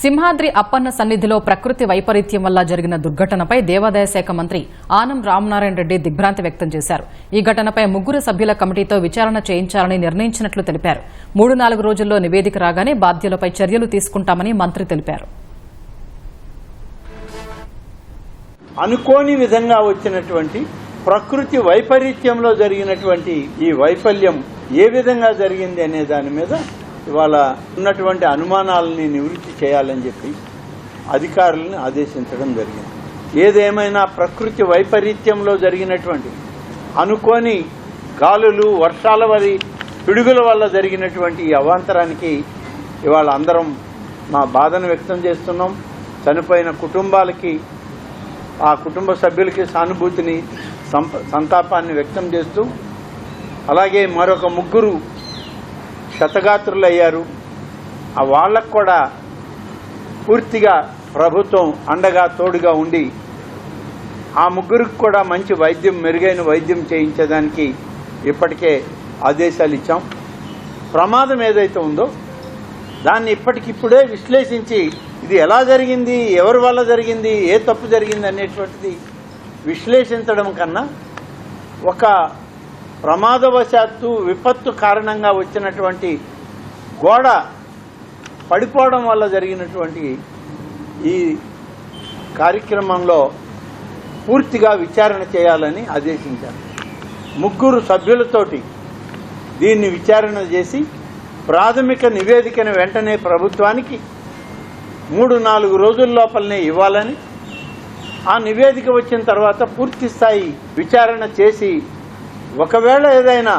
సింహాద్రి అప్పన్న సన్నిధిలో ప్రకృతి వైపరీత్యం వల్ల జరిగిన దుర్ఘటనపై దేవాదాయ శాఖ మంత్రి ఆనం రామనారాయణ రెడ్డి దిగ్భ్రాంతి వ్యక్తం చేశారు. ఈ ఘటనపై ముగ్గురు సభ్యుల కమిటీతో విచారణ చేయించాలని నిర్ణయించినట్లు తెలిపారు. మూడు నాలుగు రోజుల్లో నివేదిక రాగానే బాధ్యులపై చర్యలు తీసుకుంటామని మంత్రి తెలిపారు. అనుకోని విధంగా వచ్చినటువంటి ప్రకృతి వైపరీత్యంలో జరిగినటువంటి ఈ వైఫల్యం ఏ విధంగా జరిగింది అనే దాని మీద ఇవాళ ఉన్నటువంటి అనుమానాలని నివృత్తి చేయాలని చెప్పి అధికారులను ఆదేశించడం జరిగింది. ఏదేమైనా ప్రకృతి వైపరీత్యంలో జరిగినటువంటి అనుకోని గాలులు వర్షాల వరి పిడుగుల వల్ల జరిగినటువంటి ఈ అవాంతరానికి ఇవాళ అందరం మా బాధను వ్యక్తం చేస్తున్నాం. చనిపోయిన కుటుంబాలకి ఆ కుటుంబ సభ్యులకి సానుభూతిని సంతాపాన్ని వ్యక్తం చేస్తూ అలాగే మరొక ముగ్గురు క్షతగాత్రులయ్యారు ఆ వాళ్ళకు కూడా పూర్తిగా ప్రభుత్వం అండగా తోడుగా ఉండి ఆ ముగ్గురికి కూడా మంచి వైద్యం మెరుగైన వైద్యం చేయించడానికి ఇప్పటికే ఆదేశాలు ఇచ్చాం. ప్రమాదం ఏదైతే ఉందో దాన్ని ఇప్పటికిప్పుడే విశ్లేషించి ఇది ఎలా జరిగింది ఎవరి వల్ల జరిగింది ఏ తప్పు జరిగింది అనేటువంటిది విశ్లేషించడం కన్నా ఒక ప్రమాదవశాత్తు విపత్తు కారణంగా వచ్చినటువంటి గోడ పడిపోవడం వల్ల జరిగినటువంటి ఈ కార్యక్రమంలో పూర్తిగా విచారణ చేయాలని ఆదేశించారు. ముగ్గురు సభ్యులతోటి దీన్ని విచారణ చేసి ప్రాథమిక నివేదికను వెంటనే ప్రభుత్వానికి మూడు నాలుగు రోజుల లోపలనే ఇవ్వాలని ఆ నివేదిక వచ్చిన తర్వాత పూర్తి స్థాయి విచారణ చేసి ఒకవేళ ఏదైనా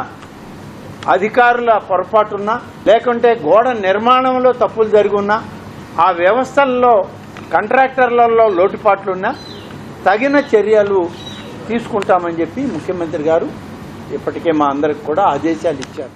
అధికారుల పొరపాటున్నా లేకుంటే గోడ నిర్మాణంలో తప్పులు జరిగి ఉన్నా ఆ వ్యవస్థల్లో కాంట్రాక్టర్లలో లోటుపాట్లున్నా తగిన చర్యలు తీసుకుంటామని చెప్పి ముఖ్యమంత్రి గారు ఇప్పటికే మా అందరికి కూడా ఆదేశాలు ఇచ్చారు.